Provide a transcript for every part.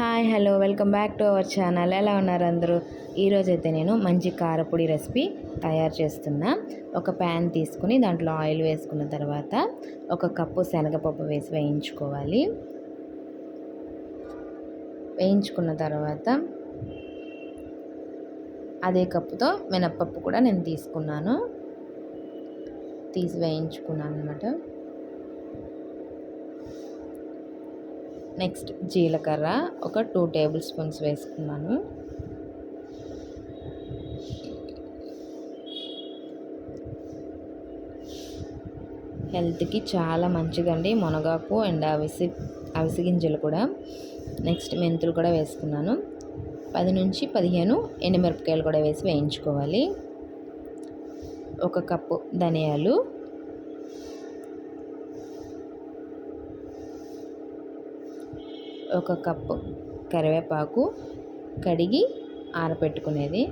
Hi hello welcome back to our channel. ఎలా ఉన్నారు అందరూ? ఈరోజైతే నేను మంచి కారపొడి రెసిపీ తయారు చేస్తున్నా. ఒక ప్యాన్ తీసుకుని దాంట్లో ఆయిల్ వేసుకున్న తర్వాత ఒక కప్పు శనగపప్పు వేసి వేయించుకోవాలి. వేయించుకున్న తర్వాత అదే కప్పుతో మినప్పప్పు కూడా నేను తీసుకున్నాను. తీసి వేయించుకున్నాను అనమాట నెక్స్ట్ జీలకర్ర ఒక టూ టేబుల్ స్పూన్స్ వేసుకున్నాను. హెల్త్కి చాలా మంచిదండి మునగాకు అండ్ అవిసి అవిసి గింజలు కూడా. నెక్స్ట్ మెంతులు కూడా వేసుకున్నాను. పది నుంచి పదిహేను ఎండుమిరపకాయలు కూడా వేసి వేయించుకోవాలి. ఒక కప్పు ధనియాలు ఒక కప్పు కరివేపాకు కడిగి ఆరబెట్టుకునేది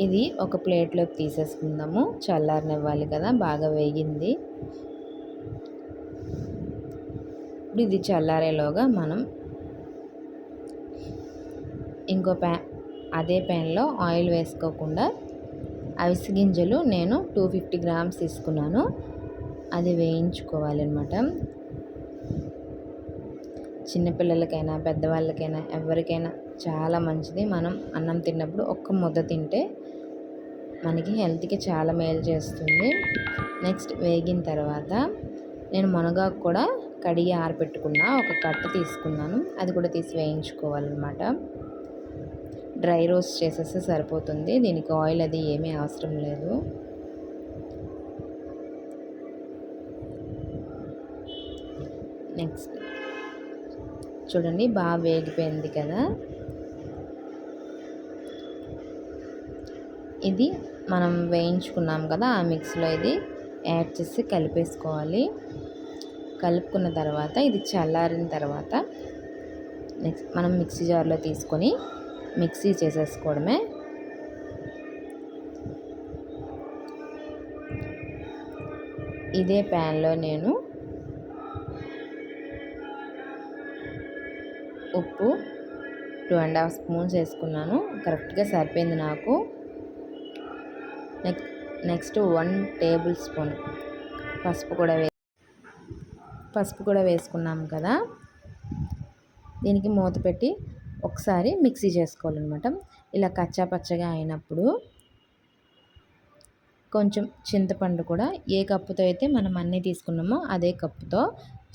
ఇది ఒక ప్లేట్లోకి తీసేసుకుందాము. చల్లారనివ్వాలి కదా బాగా వేగింది. ఇప్పుడు ఇది చల్లారేలోగా మనం ఇంకో ప్యా అదే ప్యాన్లో ఆయిల్ వేసుకోకుండా అవిసి గింజలు నేను టూ ఫిఫ్టీ గ్రామ్స్ తీసుకున్నాను. అది వేయించుకోవాలన్నమాట. చిన్నపిల్లలకైనా పెద్దవాళ్ళకైనా ఎవరికైనా చాలా మంచిది. మనం అన్నం తిన్నప్పుడు ఒక్క ముద్ద తింటే మనకి హెల్త్కి చాలా మేలు చేస్తుంది. నెక్స్ట్ వేగిన తర్వాత నేను మునగాకు కూడా కడిగి ఆరబెట్టుకున్న ఒక కట్ట తీసుకున్నాను. అది కూడా తీసి వేయించుకోవాలన్నమాట. డ్రై రోస్ట్ చేసేస్తే సరిపోతుంది. దీనికి ఆయిల్ అది ఏమీ అవసరం లేదు. నెక్స్ట్ చూడండి బాగా వేగిపోయింది కదా. ఇది మనం వేయించుకున్నాం కదా ఆ మిక్స్లో ఇది యాడ్ చేసి కలిపేసుకోవాలి. కలుపుకున్న తర్వాత ఇది చల్లారిన తర్వాత నెక్స్ట్ మనం మిక్సీ జార్లో తీసుకొని మిక్సీ చేసేసుకోవడమే. ఇదే ప్యాన్లో నేను ఉప్పు టూ అండ్ హాఫ్ స్పూన్స్ వేసుకున్నాను. కరెక్ట్గా సరిపోయింది నాకు. Next next one tablespoon పసుపు కూడా వే పసుపు కూడా వేసుకున్నాం కదా. దీనికి మూత పెట్టి ఒకసారి మిక్సీ చేసుకోవాలన్నమాట. ఇలా కచ్చా పచ్చగా అయినప్పుడు కొంచెం చింతపండు కూడా ఏ కప్పుతో అయితే మనం అన్నీ తీసుకున్నామో అదే కప్పుతో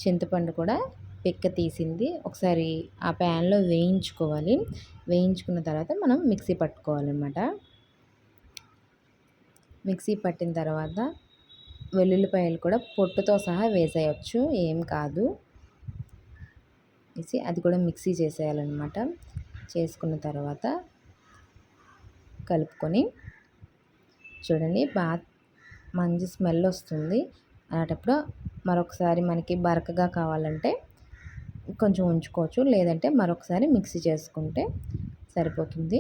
చింతపండు కూడా పిక్క తీసింది. ఒకసారి ఆ ప్యాన్లో వేయించుకోవాలి. వేయించుకున్న తర్వాత మనం మిక్సీ పట్టుకోవాలన్నమాట. మిక్సీ పట్టిన తర్వాత వెల్లుల్లిపాయలు కూడా పొట్టుతో సహా వేసేయచ్చు. ఏం కాదు. వేసి అది కూడా మిక్సీ చేసేయాలన్నమాట. చేసుకున్న తర్వాత కలుపుకొని చూడండి బాగా మంచి స్మెల్ వస్తుంది. అలాంటప్పుడు మరొకసారి మనకి బరకగా కావాలంటే కొంచెం ఉంచుకోవచ్చు. లేదంటే మరొకసారి మిక్సీ చేసుకుంటే సరిపోతుంది.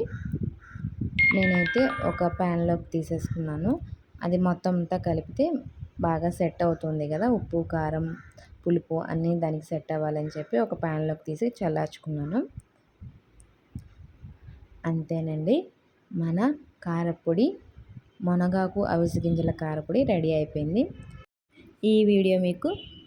నేనైతే ఒక ప్యాన్లోకి తీసేసుకున్నాను. అది మొత్తం అంతా కలిపితే బాగా సెట్ అవుతుంది కదా. ఉప్పు కారం పులుపు అన్నీ దానికి సెట్ అవ్వాలని చెప్పి ఒక ప్యాన్లోకి తీసి చల్లార్చుకున్నాను. అంతేనండి. మన కారపొడి మునగాకు అవిసి గింజల కారపొడి రెడీ అయిపోయింది. ఈ వీడియో మీకు